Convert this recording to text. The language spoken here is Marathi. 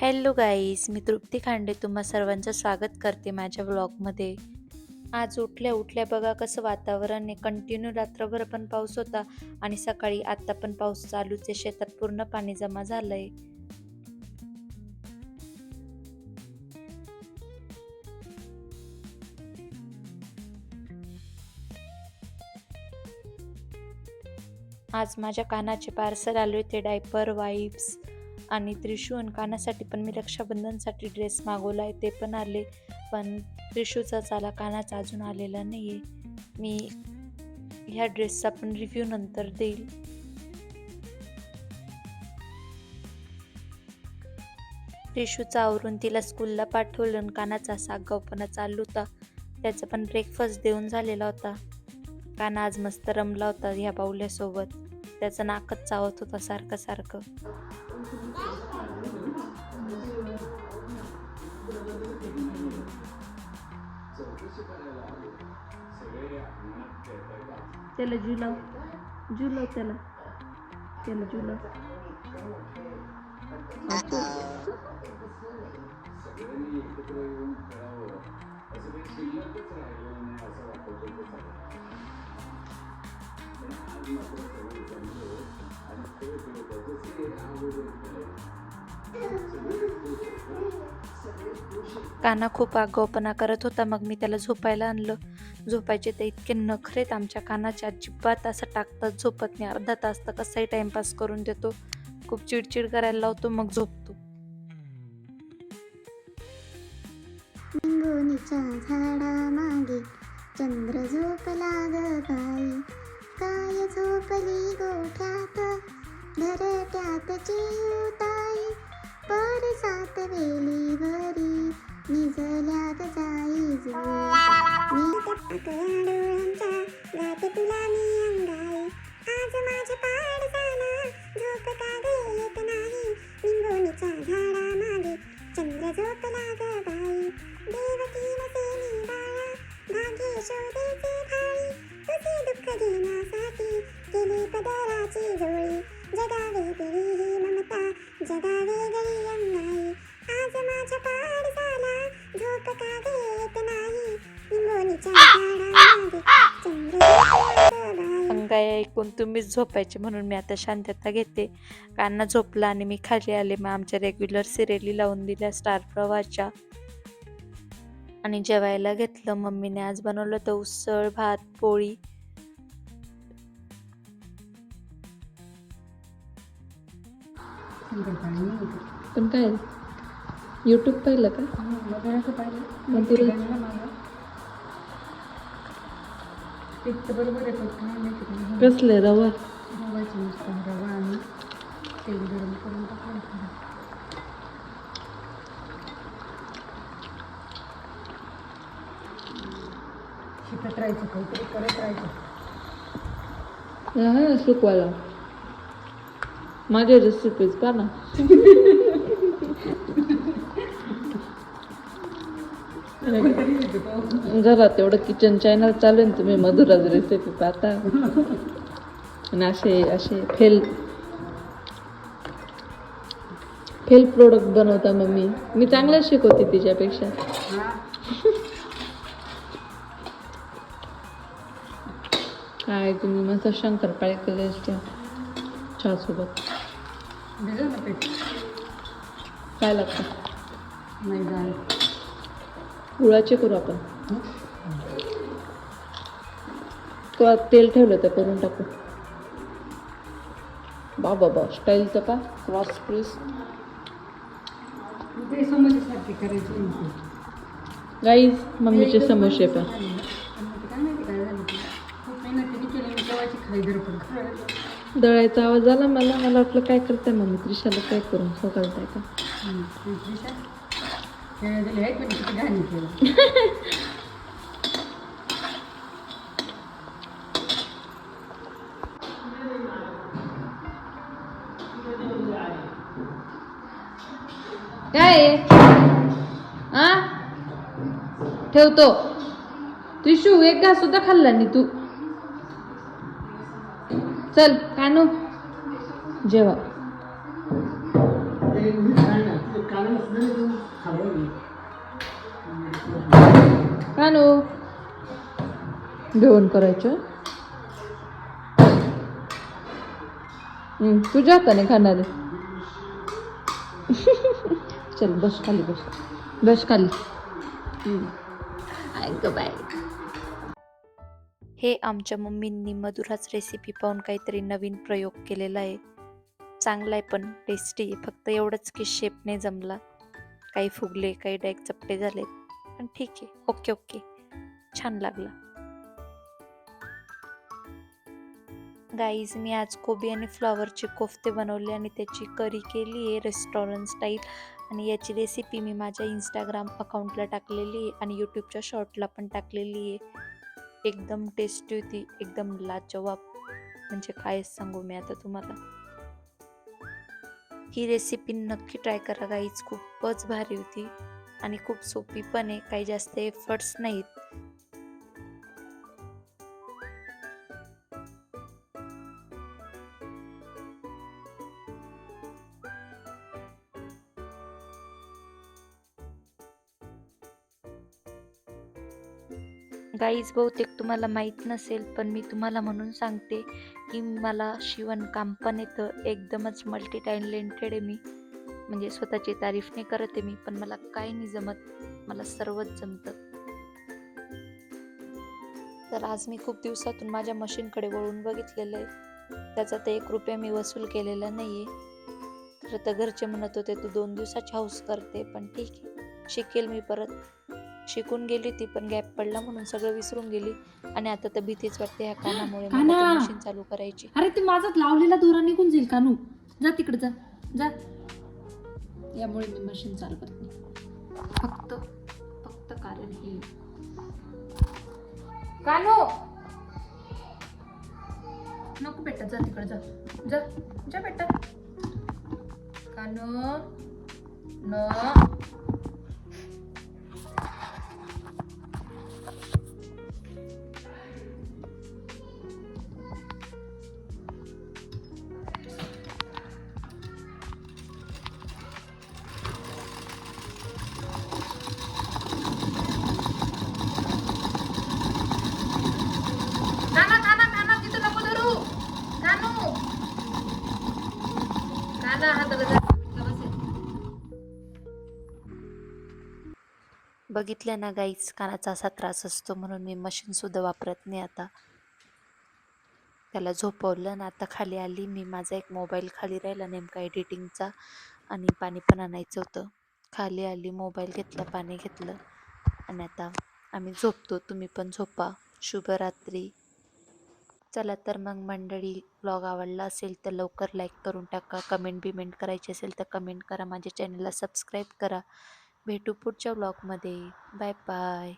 हॅलो गाईस मी तृप्ती खांडे तुम्हा सर्वांचं स्वागत करते माझ्या व्लॉगमध्ये. आज उठल्या उठल्या बघा कसं वातावरण आहे. कंटिन्यू रात्रभर पण पाऊस होता आणि सकाळी आत्ता पण पाऊस चालूच आहे. शेतात पूर्ण पाणी जमा झालंय. आज माझ्या कानाचे पार्सल आले ते डायपर वाईप्स आणि त्रिशू आणि कानासाठी पण मी रक्षाबंधनसाठी ड्रेस मागवला आहे ते पण आले. पण त्रिशूचा चाला कानाचा अजून आलेला नाही आहे मी ह्या ड्रेसचा पण रिव्ह्यू नंतर देईल. त्रिशूचा आवरून तिला स्कूलला पाठवलं आणि कानाचा असा आगाऊपणा चालू होता. त्याचा पण ब्रेकफास्ट देऊन झालेला होता. काना आज मस्त रमला होता ह्या बाहुल्यासोबत त्याचं नाकच चावत होता सारखं सारखं. त्याला जुलाव जुलाव त्याला. त्याला जुलाव काना खूप आगाऊपणा करत होता मग मी त्याला झोपायला आणलं. झोपायचे ते इतके नखरेत आमच्या कानाच्या अजिबात असं टाकतात झोपत नाही. अर्धा तास तर कसाही टाइमपास करून देतो. खूप चिडचिड करायला लावतो मग झोपतो. झाडा मागे चंद्र झोपला ग बाई. काय झोपली गोठ्यात? घरट्यात चिवताई सात वेलीवरी निजल्या ग जाई मी टपकल्या डोळ्यांच्या गाते तुला मी अंगाई. आज माझे पाड पाडसाला झोप का ग येत नाही. निंबोनीच्या झाडामागे चंद्र झोपला ग बाई देवकी नसेनी बाळा भाग्य शोधेचे भाळी तुझे दुःख घेण्यासाठी केली पदराची जोळी. जगावे तरी ही ममता जगावे गरी अंगाई आज माझ्या पाडसाला झोप का घेत नाही निंबोनीच्या झाडामागे चंद्र झोपला ग अंगाई ऐकून तुम्हीच झोपायचे म्हणून मी आता शांतता घेते. कान्हा झोपला आणि मी खाली आले. मग आमच्या रेग्युलर सिरियली लावून दिल्या स्टार प्रवाच्या आणि जेवायला घेतलं. मम्मीने आज बनवलं तर उसळ भात पोळी. पण काय युट्यूब पाहिलं का. कसले रवा रवा आणि तेल गरम करून टाकायचं शिकत राहायचं काहीतरी करत राहायचं हा सुकवायला माझ्या रेसिपीज पहा ना. घरात एवढं किचन चॅनल चालू आहे तुम्ही मधुराज रेसिपी पाहता. आणि असे असे फेल फेल प्रोडक्ट बनवता मम्मी. मी चांगलं शिकवते तिच्यापेक्षा. काय तुम्ही मस्त शंकरपाळे केले असते चहा सोबत भिजव ना काय लागतं? मैदा गुळाचे करू आपण. किंवा तेल ठेवलं तर करून टाकू. बा बाबा स्टाईलचं का क्रॉस प्रेस ते समोसेसारखी करायची नाही ती. गाईज मम्मीचे समोसे पण पण ते काय माहिती काय झालं ते. खूप मेहनतीने केली मी खाई धडपड दळायचा आवाज आला मला मला वाटलं काय करताय मम्मी? त्रिशाला काय करून सोकालताय का आहे काय? आ? ठेवतो. त्रिशू एक घास सुद्धा खाल्ला नाही तू. चल कानू. जेवा कानू. जेवण करायचं? हम्म, तुझ्या हाताने खाणार चल बस खाली बस. बस खाली. ऐक बाय हे आमच्या मम्मींनी मधुराच रेसिपी पाहून काहीतरी नवीन प्रयोग केलेला आहे. चांगला आहे पण टेस्टी फक्त एवढंच की शेप नाही जमला. काही फुगले काही डायक चपटे झाले पण ठीक आहे. ओके ओके छान लागला. गाईज मी आज कोबी आणि फ्लॉवरचे कोफ्ते बनवले आणि त्याची करी केली आहे रेस्टॉरंट स्टाईल आणि याची रेसिपी मी माझ्या इंस्टाग्राम अकाउंटला टाकलेली आहे आणि यूट्यूबच्या शॉर्टला पण टाकलेली आहे. एकदम टेस्टी होती एकदम लाजवाब. म्हणजे काय सांगू मी आता तुम्हाला. ही रेसिपी नक्की ट्राय करा गाईच खूपच भारी होती आणि खूप सोपी पण आहे. काही जास्त एफर्ट्स नाहीत. गाईज बहुतेक तुम्हाला माहीत नसेल पण मी तुम्हाला म्हणून सांगते की मला शिवणकाम पण येतं. एकदमच मल्टी टॅलेंटेड आहे मी. म्हणजे स्वतःची तारीफ नाही करत आहे मी पण मला काही नाही जमत. मला सर्वच जमतं. तर आज मी खूप दिवसातून माझ्या मशीनकडे वळून बघितलेलं आहे. त्याचा तर एक रुपया मी वसूल केलेला नाही आहे तर घरचे म्हणत होते तू दोन दिवसाची हाऊस करते पण ठीक आहे. शिकेल मी परत. शिकून गेली ती पण गॅप पडला म्हणून सगळं विसरून गेली. आणि आता तर भीतीच वाटते ह्या कानामुळे. काना! मशीन चालू करायची. अरे ते माझाच लावलेला दोरा निघून जाईल कानू जा तिकडे जा. जा. यामुळे मी मशीन चालवत नाही. फक्त फक्त कारण हे. कानू! नको बेटा जा तिकडे जा. जा जा बेटा. कानू! न. बघितलं ना गाईच कानाचा असा त्रास असतो म्हणून मी मशीनसुद्धा वापरत नाही आता. त्याला झोपवलं ना आता खाली आली मी माझा एक मोबाईल खाली राहिला नेमका एडिटिंगचा आणि पाणी पण आणायचं होतं. खाली आली मोबाईल घेतला पाणी घेतलं आणि आता आम्ही झोपतो. तुम्ही पण झोपा. शुभरात्री चला तर मग मंडळी ब्लॉग आवडला असेल तर लवकर लाईक करून टाका. कमेंट बिमेंट करायची असेल तर कमेंट करा. माझ्या चॅनलला सबस्क्राईब करा. भेटू पुढच्या ब्लॉगमध्ये. Bye bye.